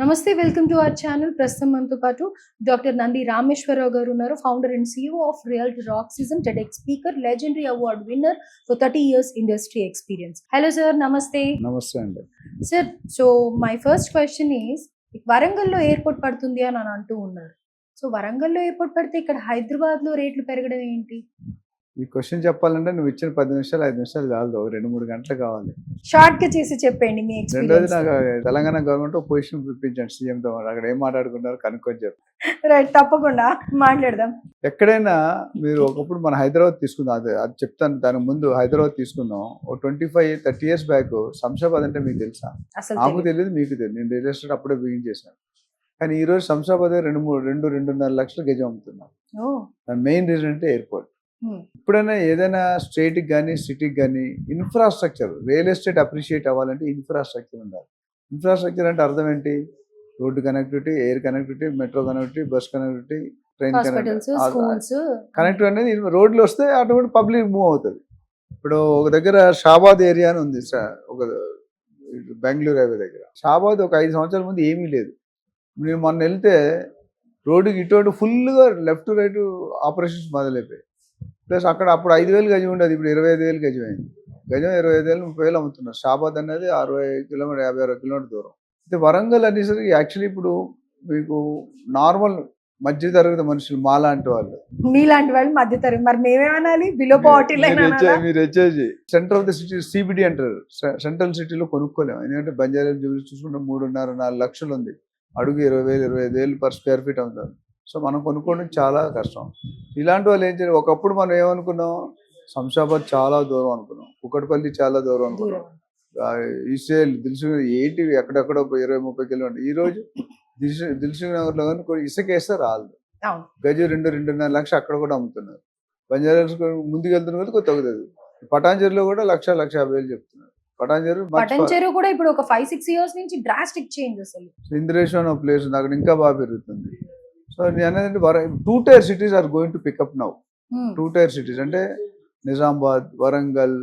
నమస్తే welcome to our channel. ప్రస్తుతం మనతో పాటు డాక్టర్ నంది రామేశ్వరరావు గారు ఉన్నారు founder and CEO of real rock season TEDx speaker legendary award winner for thirty years industry experience hello sir నమస్తే. నమస్తే అండి. Sir so my first question is వరంగల్లో ఎయిర్పోర్ట్ పడుతుంది అని అని అంటూ ఉన్నారు. సో వరంగల్లో ఎయిర్పోర్ట్ పడితే ఇక్కడ హైదరాబాద్లో రేట్లు పెరగడం ఏంటి? ఈ క్వశ్చన్ చెప్పాలంటే నువ్వు ఇచ్చిన పది నిమిషాలు ఐదు నిమిషాలు కాదు ఒక రెండు మూడు గంటలు కావాలి. షార్ట్గా చేసి చెప్పండి మీ రెండోది నాకు తెలంగాణ గవర్నమెంట్ పొజిషన్ పిలిపించండి సీఎంతో అక్కడ ఏం మాట్లాడుకున్నారు కనుక్కొని చెప్పు. రైట్ తప్పకుండా మాట్లాడదాం. ఎక్కడైనా మీరు ఒకప్పుడు మన హైదరాబాద్ తీసుకుందాం అది అది చెప్తాను దాని ముందు హైదరాబాద్ తీసుకుందాం. ఒక twenty five thirty years back Shamshabad అంటే మీకు తెలుసా? నాకు. తెలియదు మీకు తెలియదు నేను రియల్ ఎస్టేట్ అప్పుడే బిగిన్ చేశాను. కానీ ఈ రోజు శంషాబాద్ రెండు మూడు రెండు రెండున్నర లక్షల గజం అమ్ముతున్నాం. ఓ. దాని మెయిన్ రీజన్ అంటే ఎయిర్పోర్ట్. ఇప్పుడైనా ఏదైనా స్టేట్కి కానీ సిటీకి కానీ ఇన్ఫ్రాస్ట్రక్చర్ రియల్ ఎస్టేట్ అప్రిషియేట్ అవ్వాలంటే ఇన్ఫ్రాస్ట్రక్చర్ ఉండాలి. ఇన్ఫ్రాస్ట్రక్చర్ అంటే అర్థం ఏంటి road connectivity air connectivity metro connectivity bus connectivity train schools. Connective అనేది రోడ్లు వస్తే ఆటోమేటిక్ పబ్లిక్ మూవ్ అవుతుంది. ఇప్పుడు ఒక దగ్గర షాబాద్ ఏరియా అని ఉంది ఒక బెంగళూరు హైవే దగ్గర. షాబాద్ ఒక ఐదు సంవత్సరాల ముందు ఏమీ లేదు. నేను మొన్న వెళ్తే రోడ్డుకి ఇటు అటు ఫుల్గా లెఫ్ట్ రైట్ ఆపరేషన్స్ మొదలైపోయాయి. ప్లస్ అక్కడ అప్పుడు ఐదు వేలు గజం ఉండేది ఇప్పుడు ఇరవై ఐదు వేలు గజం అయింది. గజం ఇరవై ఐదు వేలు ముప్పై వేలు అమ్ముతున్నారు. షాబాద్ అనేది అరవై కిలోమీటర్ యాభై అరవై కిలోమీటర్ దూరం. అయితే వరంగల్ అనేసరికి యాక్చువల్లీ ఇప్పుడు మీకు నార్మల్ మధ్య తరగతి మనుషులు మాలాంటి వాళ్ళు. మీలాంటి వాళ్ళు మధ్య తరగతి. మరి మేమేమనాలి? బిలో పావర్టీ మీరు వచ్చే- మీరు వచ్చేసి centre of the city CBD అంటారు. సెంట్రల్ సిటీలో కొనుక్కోలేము. ఎందుకంటే బంజారా చూసుకుంటే మూడున్నర నాలుగు లక్షలు ఉంది. అడుగు ఇరవై వేలు ఇరవై ఐదు వేలు పర్ స్క్వేర్ ఫీట్ అవుతారు సో మనం కొనుక్కోవడం చాలా కష్టం. ఇలాంటి వాళ్ళు ఏం చేయాలి ఒకప్పుడు మనం ఏమనుకున్నాం? శంషాబాద్ చాలా దూరం అనుకున్నాం. కుక్కటిపల్లి చాలా దూరం అనుకున్నాం. ఈసేల్ దిల్సు ఏంటి ఎక్కడెక్కడ ఇరవై ముప్పై కిలోమీటర్. ఈ రోజు దిల్సు దిల్సు నగర్లో కానీ కొన్ని ఇసుక వేస్తే రాదు. అవును. గజం రెండు రెండున్నర లక్ష అక్కడ కూడా అమ్ముతున్నారు. బంజారా ముందుకు వెళ్తున్న కొద్ది కొత్త తగ్గుతుంది పటాంజలిలో కూడా లక్ష లక్ష యాభై వేలు చెప్తున్నారు. చెరువు కూడా ఇప్పుడు ఒక ఫైవ్ సిక్స్ ఇయర్స్ నుంచి డ్రాస్టిక్ చేంజ్ అసలు. ఇంద్రేశ్వరం ప్లేస్ ఉంది. అక్కడ ఇంకా బాగా పెరుగుతుంది. సో నేను అనేది two tier cities are going to pick up now. Two tier cities అంటే నిజామాబాద్ వరంగల్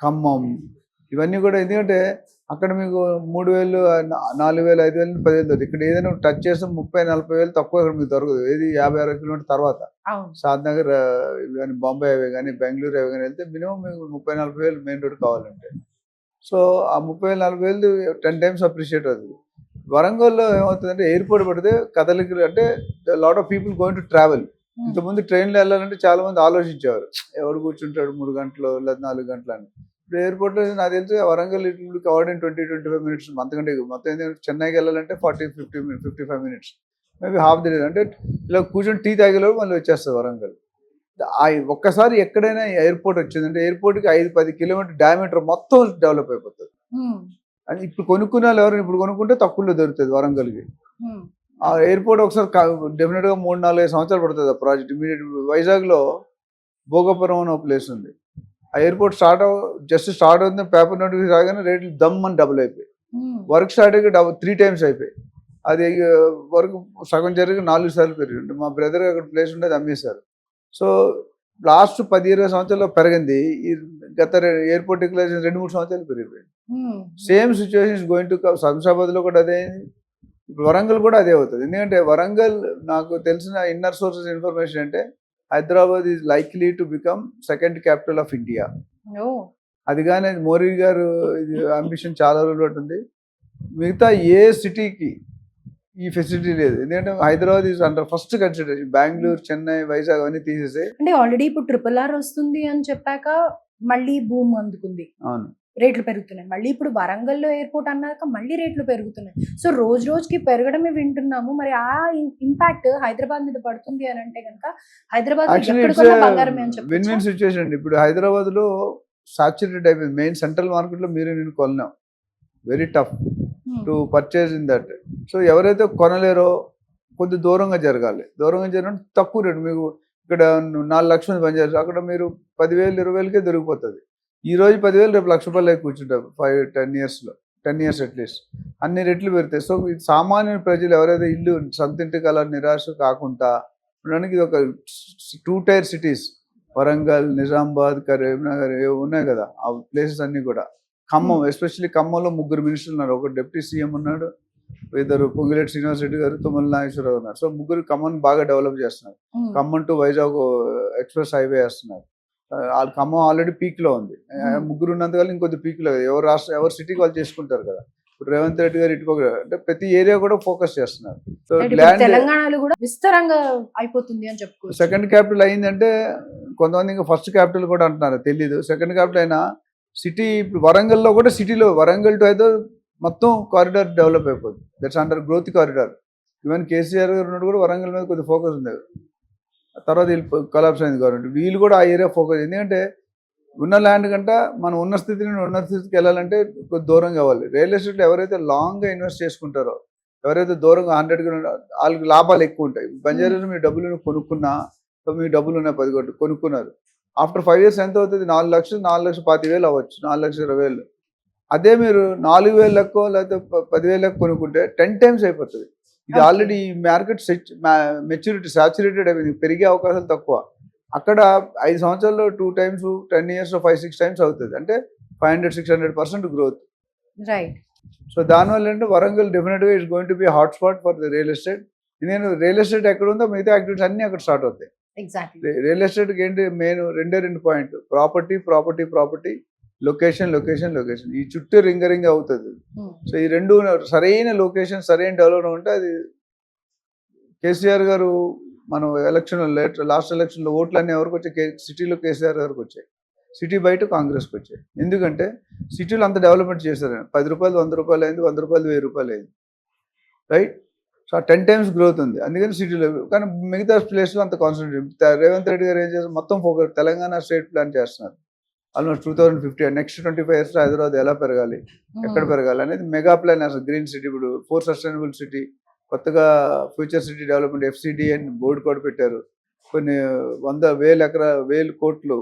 ఖమ్మం ఇవన్నీ కూడా ఎందుకంటే అక్కడ మీకు మూడు వేలు నాలుగు వేలు ఐదు వేలు పదివేలు దొరుకుతుంది ఇక్కడ ఏదైనా టచ్ చేస్తే ముప్పై నలభై వేలు తక్కువ ఇక్కడ మీకు దొరకదు. ఏది యాభై అరవై కిలోమీటర్ తర్వాత. ఆ, కానీ బాంబే హైవే కానీ బెంగళూరు హైవే కానీ వెళ్తే మినిమం మీకు ముప్పై నలభై వేలు మెయిన్ రోడ్ కావాలంటే. సో ఆ ముప్పై వేలు నలభై వేలు టెన్ టైమ్స్ అప్రిషియేట్ అవుతుంది. వరంగల్లో ఏమవుతుందంటే ఎయిర్పోర్ట్ పడితే కదలికి అంటే lot of people going to travel. Hmm. ఇంతకుముందు ట్రైన్లో వెళ్ళాలంటే చాలా మంది ఆలోచించేవారు. ఎవరు కూర్చుంటాడు మూడు గంటలు లేదా నాలుగు గంటలు అని. ఇప్పుడు ఎయిర్పోర్ట్లో నాకు తెలిసి వరంగల్ ఇటు covered in twenty twenty five minutes అంతకంటే. మొత్తం ఏంటంటే చెన్నైకి వెళ్ళాలంటే forty fifty minutes fifty five minutes. Maybe half the day. అంటే ఇలా కూర్చొని టీ తాగేలోపు మళ్ళీ వచ్చేస్తుంది వరంగల్. ఆ ఒక్కసారి ఎక్కడైనా ఎయిర్పోర్ట్ వచ్చిందంటే ఎయిర్పోర్ట్కి ఐదు పది కిలోమీటర్ డయామీటర్ మొత్తం డెవలప్ అయిపోతుంది. Hmm. అది ఇప్పుడు కొనుక్కునే వాళ్ళు ఎవరు? ఇప్పుడు కొనుక్కుంటే తక్కువలో దొరుకుతుంది వరంగల్కి. ఆ ఎయిర్పోర్ట్ ఒకసారి డెఫినెట్గా మూడు నాలుగు ఐదు సంవత్సరాలు పడుతుంది ఆ ప్రాజెక్ట్. ఇమీడియట్ వైజాగ్లో భోగపురం అనే ఒక ప్లేస్ ఉంది. ఆ ఎయిర్పోర్ట్ స్టార్ట్ అవ జస్ట్ స్టార్ట్ అవుతుంది పేపర్ నోటిఫికేషన్ రాగానే రేట్లు దమ్ అని డబుల్ అయిపోయి. వర్క్ స్టార్ట్ అయ్యి డబుల్ త్రీ టైమ్స్ అయిపోయి అది వర్క్ సగం జరిగి నాలుగు సార్లు పెరిగింది. మా బ్రదర్ అక్కడ ప్లేస్ ఉండేది అమ్మేశారు. సో లాస్ట్ పది ఇరవై సంవత్సరాల్లో పెరిగింది. ఈ గత ఎయిర్పోర్ట్ డిక్లరేషన్ రెండు మూడు సంవత్సరాలు పెరిగిపోయింది. సేమ్ సిచ్యువేషన్ గోయింగ్ టు శంషాబాద్లో కూడా అదే. ఇప్పుడు వరంగల్ కూడా అదే అవుతుంది ఎందుకంటే వరంగల్ నాకు తెలిసిన ఇన్నర్ సోర్సెస్ ఇన్ఫర్మేషన్ అంటే Hyderabad is likely to become second capital of India. అది కానీ మోడీ గారు ఇది అంబిషన్ చాలా రోజులు ఉంటుంది మిగతా ఏ సిటీకి ఈ ఫెసిలిటీ లేదు. ఎందుకంటే Hyderabad is under first consideration Bengaluru Chennai Vizag అవన్నీ తీసేసి అంటే ఆల్రెడీ ఇప్పుడు ట్రిపుల్ ఆర్ వస్తుంది అని చెప్పాక మళ్ళీ భూమి అందుకుంది. అవును. రేట్లు పెరుగుతున్నాయి. మళ్ళీ ఇప్పుడు వరంగల్లో ఎయిర్పోర్ట్ అన్నాక మళ్ళీ రేట్లు పెరుగుతున్నాయి. సో రోజు రోజుకి పెరగడమే వింటున్నాము. మరి ఆ ఇంపాక్ట్ హైదరాబాద్ మీద పడుతుంది అని అంటే కనుక హైదరాబాద్ విన్ విన్ చెప్పొచ్చు. సిచ్యువేషన్ అండి. ఇప్పుడు హైదరాబాద్లో సాచురేటెడ్ అయిపోయింది. మెయిన్ సెంట్రల్ మార్కెట్లో మీరు నేను కొన్నాం. Very tough to purchase in that so ఎవరైతే కొనలేరో కొద్ది దూరంగా జరగాలి. దూరంగా జరగాలంటే తక్కువ రేటు. మీకు ఇక్కడ నాలుగు లక్షల పనిచేస్తారు అక్కడ మీరు పదివేలు ఇరవై వేలకే దొరికిపోతుంది. ఈ రోజు పదివేలు రేపు లక్ష రూపాయలు కూర్చుంటారు. ఫైవ్ టెన్ ఇయర్స్లో టెన్ ఇయర్స్ అట్లీస్ట్ అన్ని రెట్లు పెడతాయి సో సామాన్య ప్రజలు ఎవరైతే ఇల్లు సొంత ఇంటి కల నిరాశ కాకుండా ఉండడానికి ఇది ఒక two tier cities Warangal Nizamabad Karimnagar ఏవో ఉన్నాయి కదా. ఆ ప్లేసెస్ అన్ని కూడా. ఖమ్మం ఎస్పెషల్లీ ఖమ్మంలో ముగ్గురు మినిస్టర్లు ఉన్నారు. ఒక డిప్యూటీ సీఎం ఉన్నాడు. ఇద్దరు పొంగిరెడ్డి శ్రీనివాస్ రెడ్డి గారు తుమ్మల నాగేశ్వరరావు ఉన్నారు. సో ముగ్గురు ఖమ్మం బాగా డెవలప్ చేస్తున్నారు. Khammam to Vizag express highway వేస్తున్నారు. వాళ్ళ ఖమ్మం ఆల్రెడీ పీక్లో ఉంది. ముగ్గురు ఉన్నందువల్ల ఇంకొద్ది పీక్లో ఎవరు రాష్ట్ర ఎవరు సిటీకి వాళ్ళు చేసుకుంటారు కదా. ఇప్పుడు రేవంత్ రెడ్డి గారు ఇటు పక్క- అంటే ప్రతి ఏరియా కూడా ఫోకస్ చేస్తున్నారు. సో ల్యాండ్ తెలంగాణలో కూడా విస్తారంగా అయిపోతుంది అని చెప్పుకోవచ్చు. సెకండ్ క్యాపిటల్ అయిందంటే కొంతమంది ఇంకా ఫస్ట్ క్యాపిటల్ కూడా అంటున్నారు. తెలీదు. సెకండ్ క్యాపిటల్ అయినా సిటీ ఇప్పుడు వరంగల్లో కూడా సిటీలో వరంగల్ టు అయితే మొత్తం కారిడార్ డెవలప్ అయిపోతుంది. That's under growth corridor. Even KCR గారు ఉన్నట్టు కూడా వరంగల్ మీద కొద్దిగా ఫోకస్ ఉంది. తర్వాత వీళ్ళు కొలాప్స్ అయింది గవర్నమెంట్ వీళ్ళు కూడా ఆ ఏరియా ఫోకస్ ఎందుకంటే ఉన్న ల్యాండ్ కంట మనం ఉన్న స్థితి నుండి ఉన్న స్థితికి వెళ్ళాలంటే కొద్ది దూరం కావాలి. రియల్ ఎస్టేట్లో ఎవరైతే లాంగ్గా ఇన్వెస్ట్ చేసుకుంటారో ఎవరైతే దూరంగా హండ్రెడ్ వాళ్ళకి లాభాలు ఎక్కువ ఉంటాయి. బంజారాలో మీ డబ్బులు కొనుక్కున్నా మీ డబ్బులు ఉన్నాయి పది కోట్లు కొనుక్కున్నారు. ఆఫ్టర్ ఫైవ్ ఇయర్స్ ఎంత అవుతుంది? నాలుగు లక్షలు నాలుగు లక్షలు పాతి వేలు అవ్వచ్చు. నాలుగు లక్షల ఇరవై వేలు. అదే మీరు నాలుగు వేలు లెక్కో లేకపోతే ప- పదివేలు లెక్క కొనుక్కుంటే టెన్ టైమ్స్ అయిపోతుంది. ఇది. ఆల్రెడీ మార్కెట్ మెచ్యూరిటీ సాచురేటెడ్ అయిపోయింది పెరిగే అవకాశాలు తక్కువ. అక్కడ ఐదు సంవత్సరాల్లో two times ten years five six times అవుతుంది. అంటే five hundred six hundred percent growth right so దానివల్ల ఏంటంటే వరంగల్ డెఫినెట్గా it's going to be hot spot for the real estate నేను రియల్ ఎస్టేట్ ఎక్కడ ఉందో మిగతా యాక్టివిటీస్ అన్నీ అక్కడ స్టార్ట్ అవుతాయి. ఎగ్జాక్ట్లీ రియల్ ఎస్టేట్కి ఏంటి మెయిన్ రెండే రెండు point property property property location location location. ఈ చుట్టూ రింగ రింగ్ అవుతుంది. సో ఈ రెండు సరైన లొకేషన్ సరైన డెవలప్మెంట్ ఉంటే అది కేసీఆర్ గారు మనం ఎలక్షన్ లాస్ట్ ఎలక్షన్లో ఓట్లన్నీ ఎవరికి వచ్చాయి? సిటీలో కేసీఆర్ గారికి వచ్చాయి. సిటీ బయట కాంగ్రెస్కి వచ్చాయి. ఎందుకంటే సిటీలో అంత డెవలప్మెంట్ చేశారు. పది రూపాయలు వంద రూపాయలు అయింది వంద రూపాయలు వెయ్యి రూపాయలు అయింది. Right? So ten times growth ఉంది. అందుకని సిటీలో కానీ మిగతా ప్లేస్లో అంత కాన్సన్ట్రేట్ రేవంత్ రెడ్డి గారు ఏం చేస్తారు మొత్తం ఫోకస్ తెలంగాణ స్టేట్ ప్లాన్ చేస్తున్నారు. Almost two thousand fifty next twenty five years Hyderabad ఎలా పెరగాలి? ఎక్కడ పెరగాలి అనేది మెగా ప్లాన్ అసలు గ్రీన్ సిటీ ఇప్పుడు ఫోర్ సస్టైనబుల్ సిటీ కొత్తగా ఫ్యూచర్ సిటీ డెవలప్మెంట్ ఎఫ్సిడి అని బోర్డు కూడా పెట్టారు. కొన్ని వంద వేల ఎకరా వేలు కోట్లు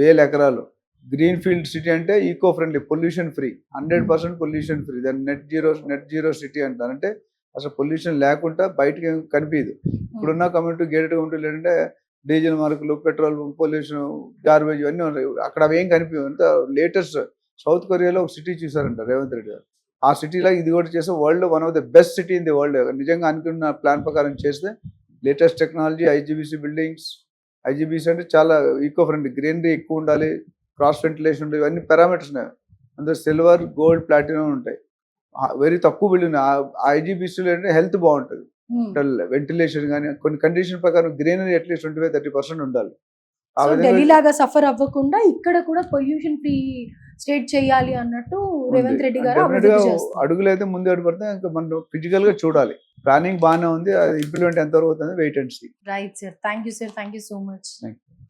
వేల ఎకరాలు. గ్రీన్ ఫీల్డ్ సిటీ అంటే eco friendly pollution free hundred percent pollution free దాన్ని net zero net zero city అంటారు. అంటే అసలు పొల్యూషన్ లేకుండా బయటకి కనిపించదు. ఇప్పుడున్న కమ్యూనిటీ గేటెడ్ కమ్యూనిటీలు ఏంటంటే డీజిల్ మార్కులు పెట్రోల్ పొల్యూషన్ గార్బేజ్ ఇవన్నీ ఉన్నాయి. అక్కడ అవి ఏం కనిపించవు అంత లేటెస్ట్ సౌత్ కొరియాలో ఒక సిటీ చూసారంట రేవంత్ రెడ్డి గారు. ఆ సిటీలో ఇది కూడా చేస్తే world one of the best city in the world. నిజంగా అనుకున్న ప్లాన్ ప్రకారం చేస్తే latest technology IGBC buildings IGBC అంటే చాలా ఈకో ఫ్రెండ్ గ్రీనరీ ఎక్కువ ఉండాలి క్రాస్ వెంటిలేషన్ ఉండాలి ఇవన్నీ పారామీటర్స్ ఉన్నాయి. అందులో సిల్వర్ గోల్డ్ ప్లాటినం ఉంటాయి. వెరీ తక్కువ బిల్డింగ్ ఐజీబీసీలో అంటే హెల్త్ బాగుంటుంది. వెంటిలేషన్ కానీ కొన్ని కండిషన్ ప్రకారం greenery at least twenty five thirty percent ఉండాలి. ఆ సో విధంగా ఢిల్లీ లాగా సఫర్ అవ్వకుండా ఇక్కడ కూడా పొల్యూషన్ ఫ్రీ స్టేట్ చేయాలి అన్నట్టు రేవంత్ రెడ్డి గారు అడుగులు అయితే ముందు అడుగు పడితే ఇంకా మనం ఫిజికల్గా చూడాలి. ప్లానింగ్ బాగానే ఉంది. అది ఇంప్లిమెంట్ ఎంతవరకు అవుతుంది? Wait and see right sir thank you sir thank you so much